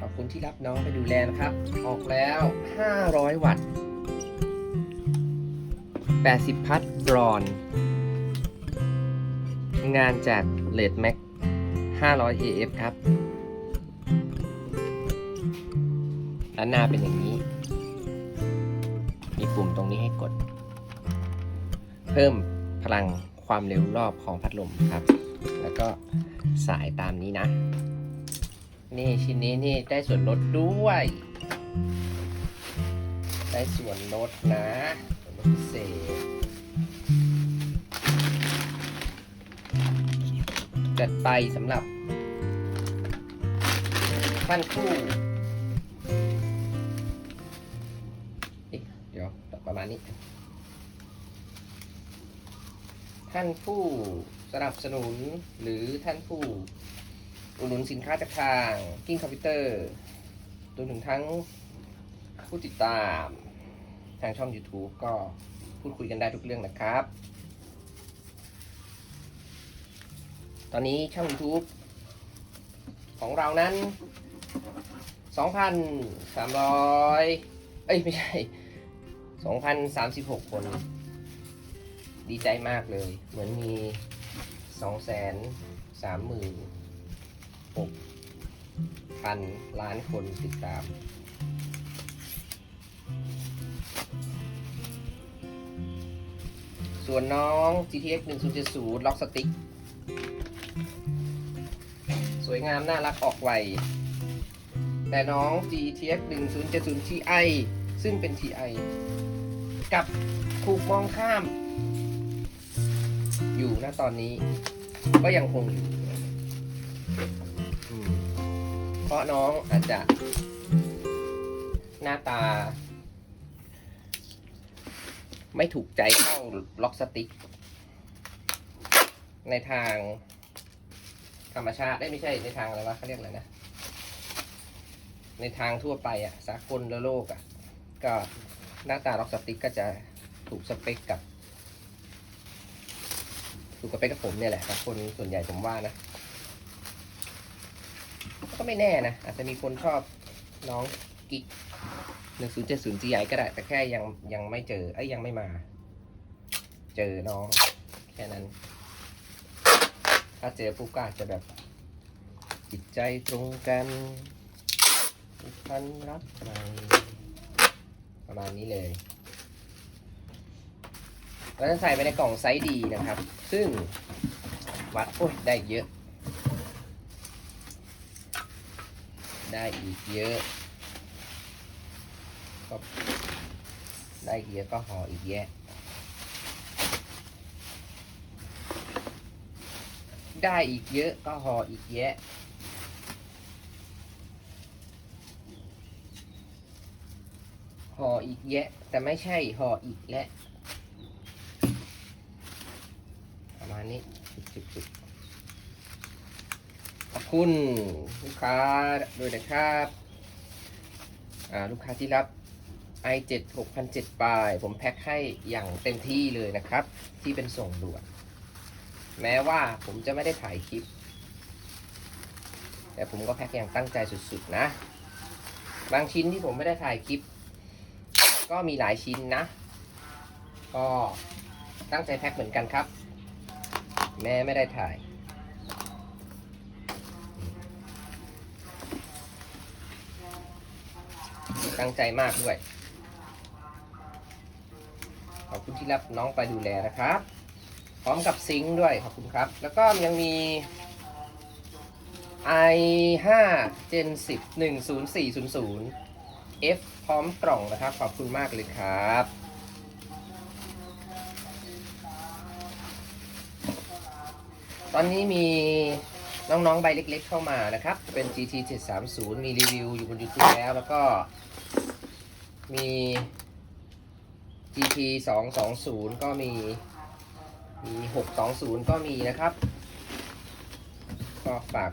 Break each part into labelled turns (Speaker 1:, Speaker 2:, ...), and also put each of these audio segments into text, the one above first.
Speaker 1: ขอบคุณที่รับน้องไปดูแลนะครับ ออกแล้ว 500 วัตต์ 80 พัทบรอน งานจากเลดแม็ก500 AF ครับด้านหน้าเป็นอย่างนี้ มีปุ่มตรงนี้ให้กด เพิ่มพลังความเร็วรอบของพัดลมครับ แล้วก็สายตามนี้นะ นี่ชิ้นนี้นี่ได้ส่วนลดด้วย ได้ส่วนลดนะส่วนลดพิเศษจัดไปสำหรับท่านคู่เอ๊ะเดี๋ยวประมาณนี้ท่านผู้สนับสนุนหรือท่านผู้ อุดหนุนสินค้าจากทางกิ้งคอมพิวเตอร์รวมถึงทั้งผู้ติดตามทางช่อง YouTube ก็พูดคุยกันได้ทุกเรื่องนะครับ ตอนนี้ช่อง YouTube ของเรานั้น 2,300 เอ้ย ไม่ใช่ 2,036 คน ดีใจมากเลย เหมือนมีสองแสน สามหมื่นหกพันล้านคนติดตาม ส่วนน้อง GTX 1070 ล็อกสติ๊ก สวยงามน่ารักออกไว แต่น้อง GTX 1070 Ti ซึ่งเป็น Ti กับถูกมองข้าม อยู่นะตอนนี้ก็ยังคงอยู่ เพราะน้องอาจจะ หน้าตา ไม่ถูกใจเข้าล็อกสติ๊ก ในทาง ธรรมชาติได้ไม่ใช่ในทางอะไรวะเขาเรียกอะไรนะ ในทางทั่วไปอะสากลและโลกอะก็หน้าตาล็อกสติ๊กก็จะถูกสเปคกับถูกกับไปกับผมเนี่ยแหละครับคนส่วนใหญ่ผมว่านะ ก็ไม่แน่นะ อาจจะมีคนชอบน้องกิ๊กหนึ่งศูนย์เจ็ดศูนย์จีไอก็ได้ แต่แค่ยังยังไม่เจอเอ้ยยังไม่มา เจอน้อง แค่นั้น ถ้าเจอปุ๊บก็อาจจะแบบจิตใจตรงกันพันรักใหม่ประมาณนี้เลยเราจะใส่ไปในกล่องไซส์ดีนะครับ ซึ่งวัดโอ้ยได้เยอะ ได้อีกเยอะ ก็ได้เยอะก็ห่ออีกแยะ ได้อีกเยอะก็ห่ออีกแยะห่ออีกแยะ แต่ไม่ใช่ห่ออีกและประมาณนี้จุดๆ อบคุณลูกค้าด้วยนะครับลูกค้าที่รับ i7 6007ปลาย ผมแพ็คให้อย่างเต็มที่เลยนะครับ ที่เป็นส่งด่วนแม้ว่าผมจะไม่ได้ถ่ายคลิป แต่ผมก็แพ็คอย่างตั้งใจสุดๆนะ บางชิ้นที่ผมไม่ได้ถ่ายคลิป ก็มีหลายชิ้นนะ ก็ตั้งใจแพ็คเหมือนกันครับ แม่ไม่ได้ถ่าย ตั้งใจมากด้วย ขอบคุณที่รับน้องไปดูแลนะครับ พร้อมกับซิงค์ด้วยขอบคุณครับ แล้วก็ยังมี i5 Gen 10 10400 F พร้อมกล่องนะครับ ขอบคุณมากเลยครับตอนนี้มีน้องๆ ใบเล็กๆ เข้ามานะครับ เป็น GT 730มีรีวิวอยู่บน YouTube แล้ว แล้วก็ มี GT 220 ก็มี มี 620 ก็มีนะครับ ก็ฝาก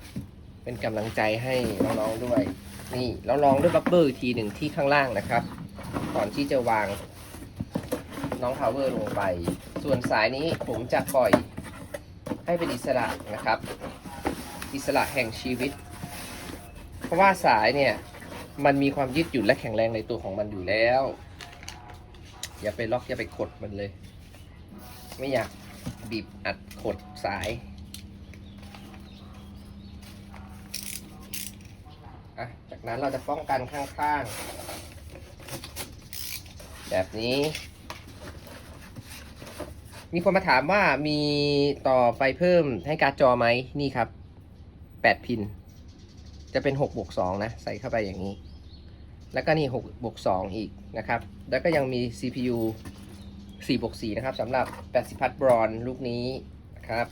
Speaker 1: เป็นกำลังใจให้น้องๆด้วย นี่เราลองด้วยบับเบิลอีกทีหนึ่งที่ข้างล่างนะครับ ก่อนที่จะวางน้องพาวเวอร์ลงไป ส่วนสายนี้ผมจะปล่อยให้เป็นอิสระนะครับ อิสระแห่งชีวิต เพราะว่าสายเนี่ย มันมีความยืดหยุ่นและแข็งแรงในตัวของมันอยู่แล้ว อย่าไปล็อกอย่าไปกดมันเลย ไม่อยากบีบอัดกดสายอะจากนั้นเราจะป้องกันข้างๆ แบบนี้ มีคนมาถามว่ามีต่อไฟเพิ่มให้การ์ดจอไหมนี่ครับ 8 พิน จะเป็น6บวก2นะ ใส่เข้าไปอย่างนี้ แล้วก็นี่6บวก2อีกนะครับ แล้วก็ยังมี CPU 4บวก4นะครับสำหรับ 80 พัทบรอนลูกนี้นะครับ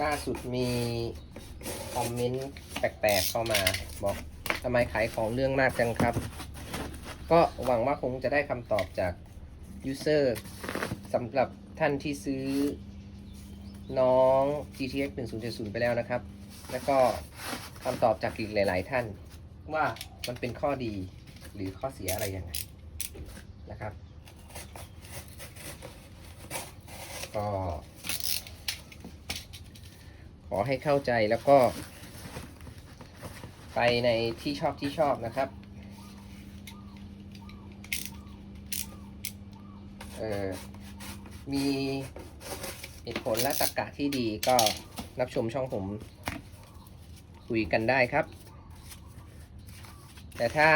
Speaker 1: ล่าสุดมีคอมเมนต์แปลกๆเข้ามา บอกทำไมขายของเรื่องมากจังครับ ก็หวังว่าคงจะได้คำตอบจากยูเซอร์ สำหรับท่านที่ซื้อน้อง GTX 1070 ไปแล้วนะครับ แล้วก็คำตอบจากอีกหลาย ๆ ท่านว่ามันเป็นข้อดีหรือข้อเสียอะไรยังไงนะครับ ก็ขอให้เข้าใจแล้วก็ ไปในที่ชอบที่ชอบนะครับ เออ มีเหตุผลและตรรกะที่ดีก็รับชมช่องผมคุยกันได้ครับ แต่ถ้า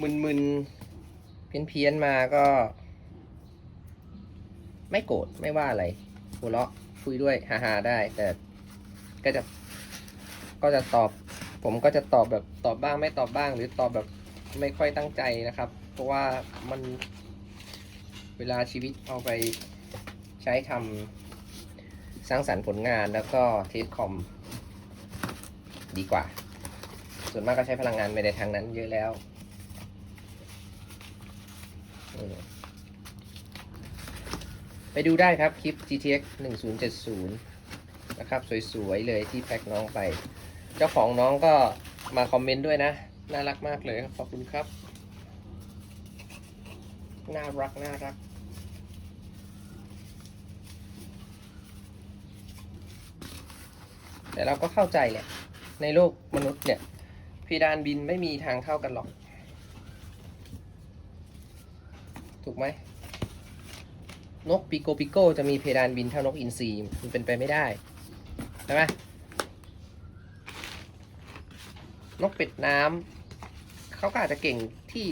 Speaker 1: มมึนๆ เพี้ยนๆ มาก็ ไม่โกรธไม่ว่าอะไรหัวเราะคุยด้วยฮาๆ ได้ แต่ก็จะก็จะตอบ ผมก็จะตอบแบบตอบบ้างไม่ตอบบ้าง หรือตอบแบบไม่ค่อยตั้งใจนะครับ เพราะว่ามัน เวลาชีวิตเอาไปใช้ทำสร้างสรรค์ผลงานแล้วก็เทสคอมดีกว่า ส่วนมากก็ใช้พลังงานไปในทางนั้นเยอะแล้วไปดูได้ครับคลิป GTX 1070 นะครับ สวยๆ เลยที่แพ็กน้องไป เจ้าของน้องก็มาคอมเมนต์ด้วยนะ น่ารักมากเลยขอบคุณครับ น่ารัก น่ารัก แต่เราก็เข้าใจแหละ ในโลกมนุษย์เนี่ยเพดานบินไม่มีทางเท่ากันหรอก ถูกไหมนกปิโกปิโกจะมีเพดานบินเท่านกอินทรีมันเป็นไปไม่ได้ ใช่ไหมนกเป็ดน้ำเขาก็อาจจะเก่งที่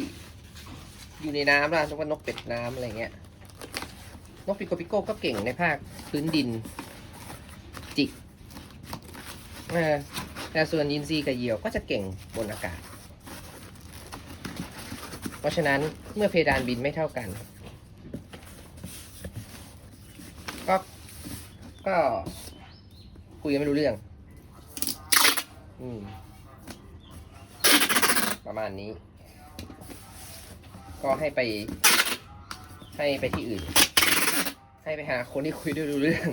Speaker 1: อยู่ในน้ำนะเรียกว่านกเป็ดน้ำอะไรเงี้ย นกปิโกปิโกก็เก่งในภาคพื้นดิน เออแต่ส่วนอินทรีกับเหยี่ยวก็จะเก่งบนอากาศ เพราะฉะนั้นเมื่อเพดานบินไม่เท่ากัน ก็ก็คุยกันไม่รู้เรื่อง อืม ประมาณนี้ ก็ให้ไป ให้ไปที่อื่น ให้ไปหาคนที่คุยด้วยรู้เรื่อง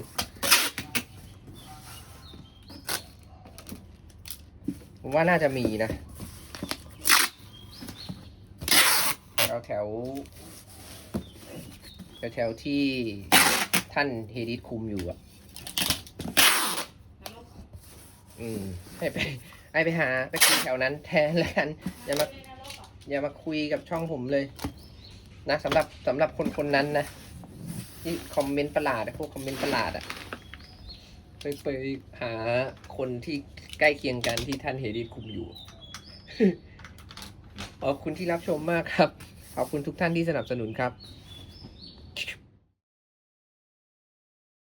Speaker 1: ผมว่าน่าจะมีนะแถวแถวแถวแถวที่ท่านเฮดิสคุมอยู่อะ อืม ให้ไปให้ไปหาไปคุยแถวนั้นแทนแล้วกัน อย่ามาอย่ามาคุยกับช่องผมเลย นะสำหรับสำหรับคนคนนั้นนะที่คอมเมนต์ประหลาดอะพวกคอมเมนต์ประหลาดอะ ไปไปหาคนที่ใกล้เคียงกันที่ท่านเฮดิคุมอยู่ ขอบคุณที่รับชมมากครับ ขอบคุณทุกท่านที่สนับสนุนครับ